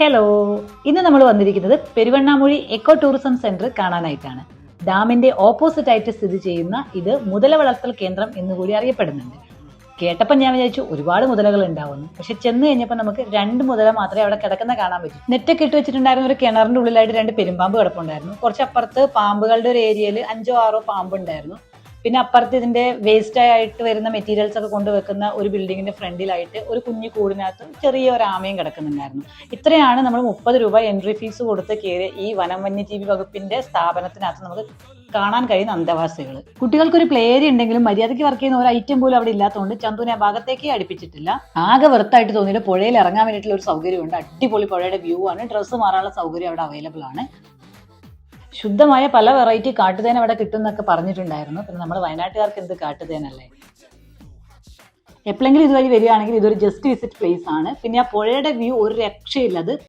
Hello ഇന്ന് നമ്മൾ വന്നിരിക്കുന്നത് പെരുവണ്ണാമൂഴി എക്കോ ടൂറിസം സെന്റർ കാണാനായിട്ടാണ്. ഡാമിന്റെ ഓപ്പോസിറ്റ് ആയിട്ട് സ്ഥിതി ചെയ്യുന്ന ഇത് മുതല വളർത്തൽ കേന്ദ്രം എന്ന് കൂടി അറിയപ്പെടുന്നുണ്ട്. കേട്ടപ്പോൾ ഞാൻ വിചാരിച്ചു ഒരുപാട് മുതലകൾ ഉണ്ടാവുന്നു. പക്ഷെ ചെന്ന് കഴിഞ്ഞപ്പോൾ നമുക്ക് രണ്ട് മുതല മാത്രമേ അവിടെ കിടക്കുന്ന കാണാൻ പറ്റൂ. നെറ്റൊക്കെ ഇട്ട് വെച്ചിട്ടുണ്ടായിരുന്ന ഒരു കിണറിന്റെ ഉള്ളിലായിട്ട് രണ്ട് പെരുമ്പാമ്പ് കിടപ്പുണ്ടായിരുന്നു. കുറച്ച് അപ്പുറത്ത് പാമ്പുകളുടെ ഒരു ഏരിയയിൽ അഞ്ചോ ആറോ പാമ്പ് ഉണ്ടായിരുന്നു. പിന്നെ അപ്പുറത്ത് ഇതിന്റെ വേസ്റ്റ് ആയിട്ട് വരുന്ന മെറ്റീരിയൽസ് ഒക്കെ കൊണ്ടുവെക്കുന്ന ഒരു ബിൽഡിങ്ങിന്റെ ഫ്രണ്ടിലായിട്ട് ഒരു കുഞ്ഞു കൂടിനകത്ത് ചെറിയ ഒരു ആമയും കിടക്കുന്നുണ്ടായിരുന്നു. ഇത്രയാണ് നമ്മൾ മുപ്പത് രൂപ എൻട്രി ഫീസ് കൊടുത്ത് കയറി ഈ വനം വന്യജീവി വകുപ്പിന്റെ സ്ഥാപനത്തിനകത്ത് നമുക്ക് കാണാൻ കഴിയുന്ന അന്തവാസികൾ. കുട്ടികൾക്ക് ഒരു പ്ലേ ഏരിയ ഉണ്ടെങ്കിലും മര്യാദയ്ക്ക് വർക്ക് ചെയ്യുന്ന ഒരു ഐറ്റം പോലും അവിടെ ഇല്ലാത്തതുകൊണ്ട് ചന്തുവിനെ ആ ഭാഗത്തേക്ക് അടുപ്പിച്ചിട്ടില്ല. ആകെ വെറുത്തായിട്ട് തോന്നിയിട്ട് പുഴയിൽ ഇറങ്ങാൻ വേണ്ടിയിട്ടുള്ള ഒരു സൗകര്യമുണ്ട്. അടിപൊളി പുഴയുടെ വ്യൂ ആണ്. ഡ്രസ്സ് മാറാനുള്ള സൗകര്യം അവിടെ അവൈലബിൾ ആണ്. ശുദ്ധമായ പല വെറൈറ്റി കാട്ടുതേൻ അവിടെ കിട്ടും എന്നൊക്കെ പറഞ്ഞിട്ടുണ്ടായിരുന്നു. പിന്നെ നമ്മൾ വയനാട്ടുകാർക്ക് എന്ത് കാട്ടുതേനല്ലേ? എപ്പോഴെങ്കിലും ഇതുവഴി വരികയാണെങ്കിൽ ഇതൊരു ജസ്റ്റ് വിസിറ്റ് പ്ലേസ് ആണ്. പിന്നെ ആ പുഴയുടെ വ്യൂ ഒരു രക്ഷയില്ല. അത്